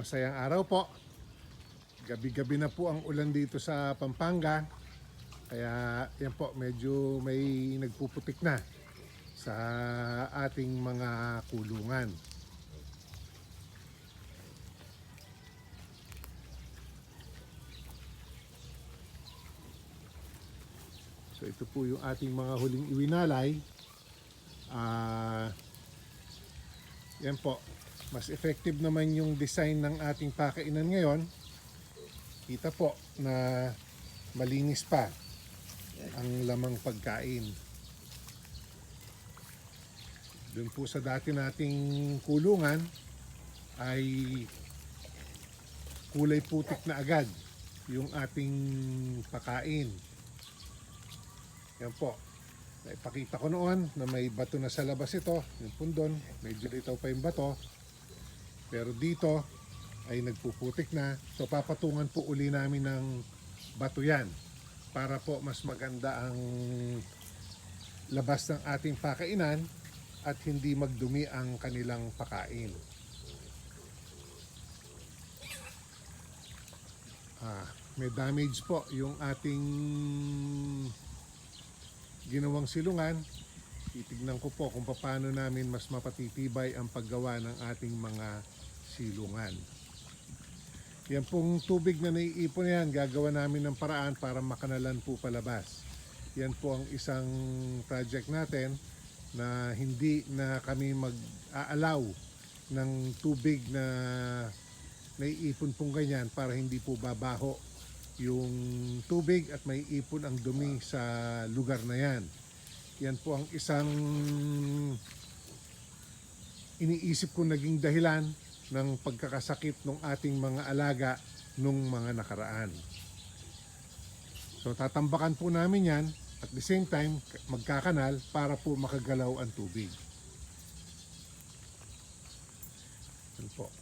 masayang araw po. Gabi-gabi na po ang ulan dito sa Pampanga. Kaya yan po, medyo may nagpuputik na sa ating mga kulungan. So ito po yung ating mga huling iwinalay. Ah, yan po. Mas effective naman yung design ng ating pakainan ngayon. Kita po na malinis pa ang lamang pagkain. Doon po sa dati nating kulungan ay kulay putik na agad yung ating pakain. Yan po. Naipakita ko noon na may bato na sa labas ito, yung pundon, medyo litaw pa yung bato. Pero dito ay nagpuputik na. So papatungan po uli namin ng bato yan para po mas maganda ang labas ng ating pakainan at hindi magdumi ang kanilang pakain. Ah, may damage po yung ating ginawang silungan. Titignan ko po kung paano namin mas mapatitibay ang paggawa ng ating mga silungan. Yan pong tubig na naiipon yan, gagawa namin ng paraan para makanalan po palabas. Yan po ang isang project natin na hindi na kami mag-aalaw ng tubig na naiipon pong ganyan para hindi po babaho yung tubig at may ipon ang dumi sa lugar na yan. Yan po ang isang iniisip ko naging dahilan ng pagkakasakit ng ating mga alaga nung mga nakaraan. So tatambakan po namin yan at the same time magkakanal para po makagalaw ang tubig. Yan po.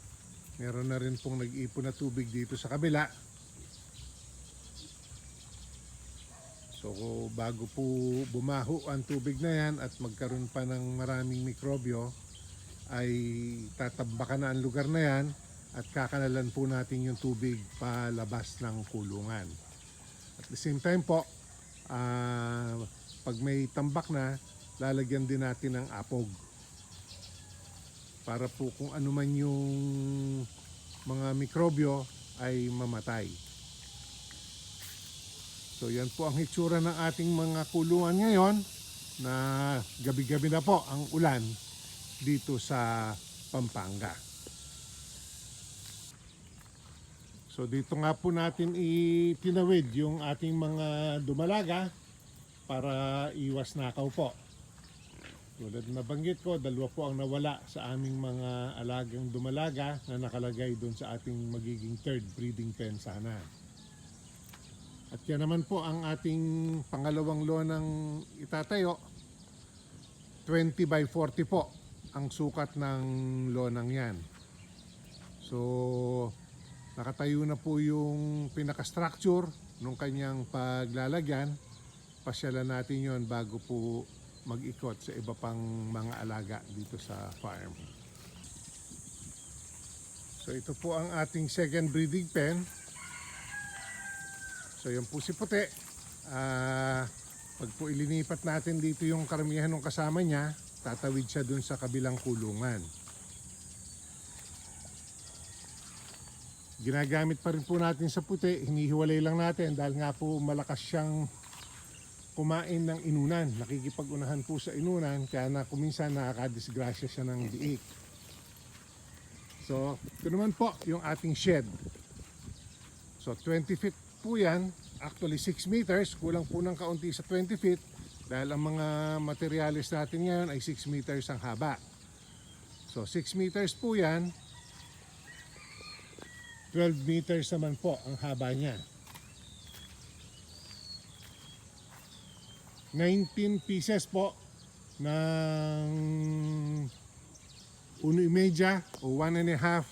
Meron na rin pong nag-ipon na tubig dito sa kabila. So bago po bumaho ang tubig na yan at magkaroon pa ng maraming mikrobyo, ay tatambakan na ang lugar na yan at kakanalan po natin yung tubig palabas ng kulungan. At the same time po, ah, pag may tambak na, lalagyan din natin ng apog. Para po kung ano man yung mga mikrobyo ay mamatay. So yan po ang hitsura ng ating mga kulungan ngayon na gabi-gabi na po ang ulan dito sa Pampanga. So dito nga po natin itinawid yung ating mga dumalaga para iwas nakaw po. Tulad na banggit ko, dalawa po ang nawala sa aming mga alagang dumalaga na nakalagay doon sa ating magiging third breeding pen sana. At yan naman po ang ating pangalawang lonang itatayo. 20 by 40 po ang sukat ng lonang yan. So, nakatayo na po yung pinaka-structure nung kanyang paglalagyan. Pasyalan natin yon bago po mag-ikot sa iba pang mga alaga dito sa farm. So ito po ang ating second breeding pen. So yan po si Puti. Ah, pag po ilinipat natin dito yung karamihan ng kasama niya, tatawid siya dun sa kabilang kulungan. Ginagamit pa rin po natin sa puti, hinihiwalay lang natin dahil nga po malakas siyang kumain ng inunan. Nakikipag-unahan po sa inunan kaya na kuminsan nakakadisgrasya siya ng biik. So, ito naman po yung ating shed. So, 20 feet po yan. Actually, 6 meters. Kulang po ng kaunti sa 20 feet dahil ang mga materialis natin ngayon ay 6 meters ang haba. So, 6 meters po yan. 12 meters naman po ang haba niya. 19 pieces po ng uno media o one and a half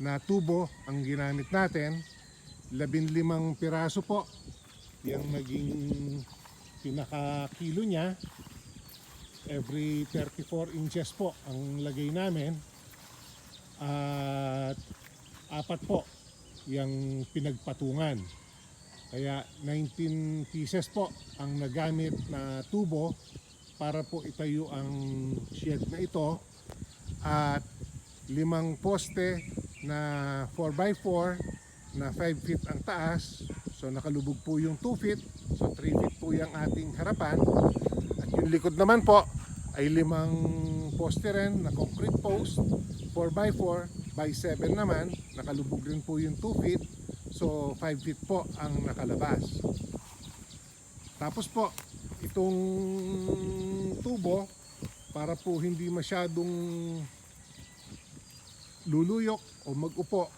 na tubo ang ginamit natin. 15 piraso po yung naging pinaka-kilo niya. Every 34 inches po ang lagay namin. At apat po yung pinagpatungan. Kaya 19 pieces po ang nagamit na tubo para po itayo ang shed na ito at limang poste na 4x4 na 5 feet ang taas so nakalubog po yung 2 feet. So 3 feet po yung ating harapan. At yung likod naman po ay limang poste rin na concrete post. 4x4 by 7 naman. Nakalubog rin po yung 2 feet. So 5 feet po ang nakalabas. Tapos po itong tubo para po hindi masyadong luluyok o mag-upo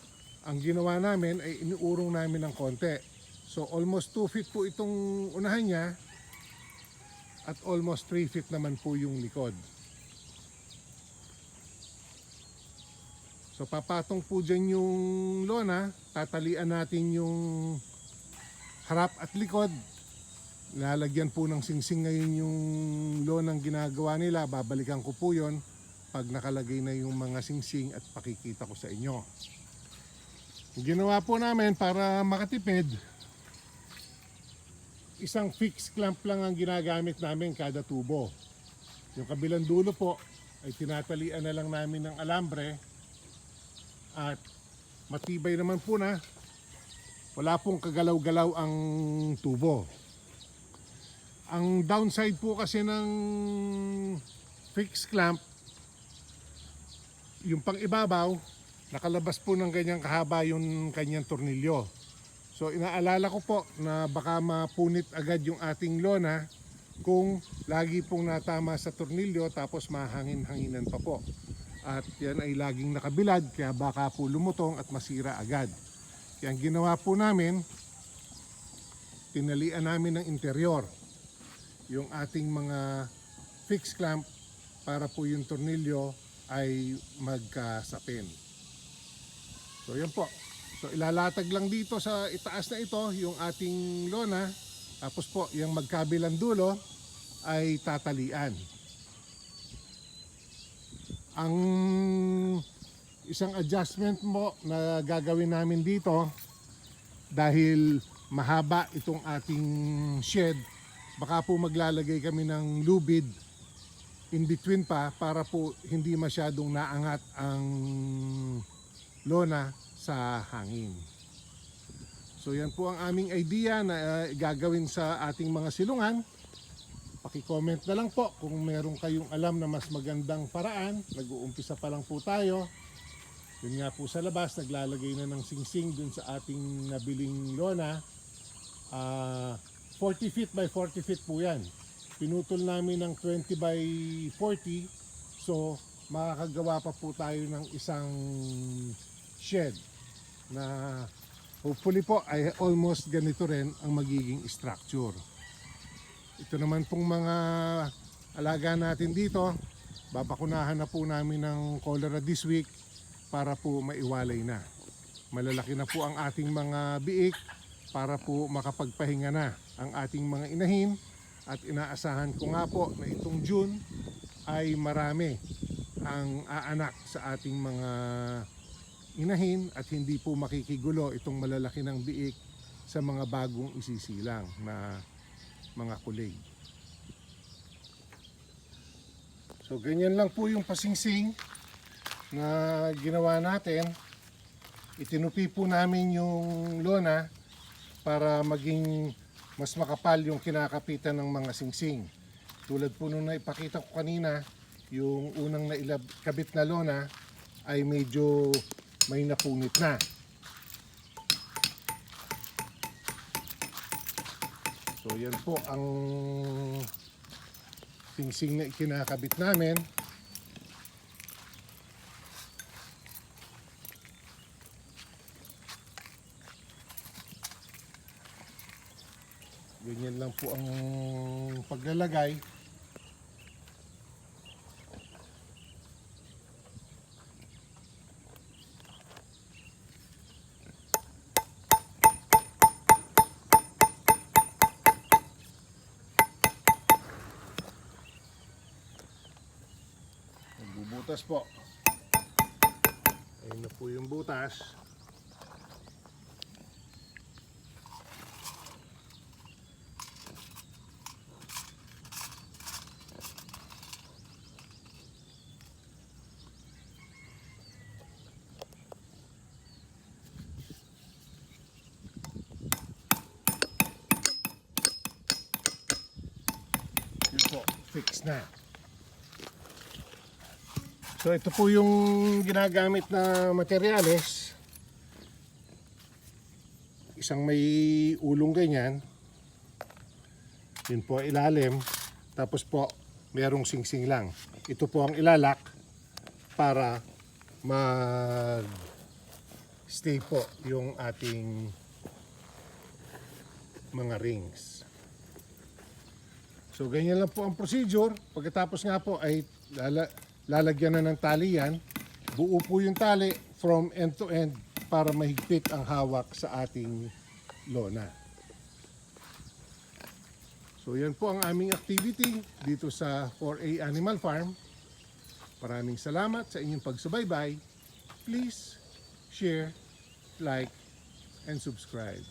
ang ginawa namin ay iniurong namin ng konti so almost 2 feet po itong unahan niya at almost 3 feet naman po yung likod. So papatong po dyan yung lona. Tatalian natin yung harap at likod. Lalagyan po ng singsing ngayon yung lonang ginagawa nila. Babalikan ko po yon pag nakalagay na yung mga singsing at pakikita ko sa inyo. Ginawa po namin para makatipid isang fixed clamp lang ang ginagamit namin kada tubo. Yung kabilang dulo po ay tinatalian na lang namin ng alambre. At matibay naman po na wala pong kagalaw-galaw ang tubo. Ang downside po kasi ng fixed clamp, yung pang ibabaw, nakalabas po ng ganyang kahaba yung kanyang tornilyo. So inaalala ko po na baka mapunit agad yung ating lona kung lagi pong natama sa tornilyo tapos mahangin-hanginan pa po. At yan ay laging nakabilad kaya baka po lumutong at masira agad. Kaya ang ginawa po namin, tinalian namin ng interior yung ating mga fixed clamp para po yung tornilyo ay magkasapin. So yan po. So ilalatag lang dito sa itaas na ito yung ating lona. Tapos po yung magkabilang dulo ay tatalian. Ang isang adjustment mo na gagawin namin dito dahil mahaba itong ating shed baka po maglalagay kami ng lubid in between pa para po hindi masyadong naangat ang lona sa hangin. So yan po ang aming idea na uh, gagawin sa ating mga silungan. Paki-comment na lang po kung meron kayong alam na mas magandang paraan. Nag-uumpisa pa lang po tayo. Yun nga po sa labas, naglalagay na ng singsing dun sa ating nabiling lona. Ah... 40 feet by 40 feet po yan. Pinutol namin ng 20 by 40. So, makakagawa pa po tayo ng isang shed na hopefully po ay almost ganito rin ang magiging structure. Ito naman pong mga alaga natin dito, babakunahan na po namin ng cholera this week para po maiwalay na. Malalaki na po ang ating mga biik para po makapagpahinga na ang ating mga inahin at inaasahan ko nga po na itong June ay marami ang aanak sa ating mga inahin at hindi po makikigulo itong malalaki ng biik sa mga bagong isisilang na mga kulig. So ganyan lang po yung pasingsing na ginawa natin. Itinupi po namin yung lona para maging mas makapal yung kinakapitan ng mga singsing. Tulad po nung naipakita ko kanina, yung unang nailab, kabit na lona ay medyo may napunit na. So yan po ang singsing na kinakabit namin. Ganyan lang po ang paglalagay. butas po. Ayun na po yung butas. Yun fix na. So ito po yung ginagamit na materyales. Isang may ulong ganyan. Yun po ilalim. Tapos po, merong singsing lang. Ito po ang ilalak para mag stay po yung ating mga rings. So ganyan lang po ang procedure. Pagkatapos nga po ay lala, lalagyan na ng tali yan. Buo po yung tali from end to end para mahigpit ang hawak sa ating lona. So yan po ang aming activity dito sa 4A Animal Farm. Maraming salamat sa inyong pagsubaybay. Please share, like, and subscribe.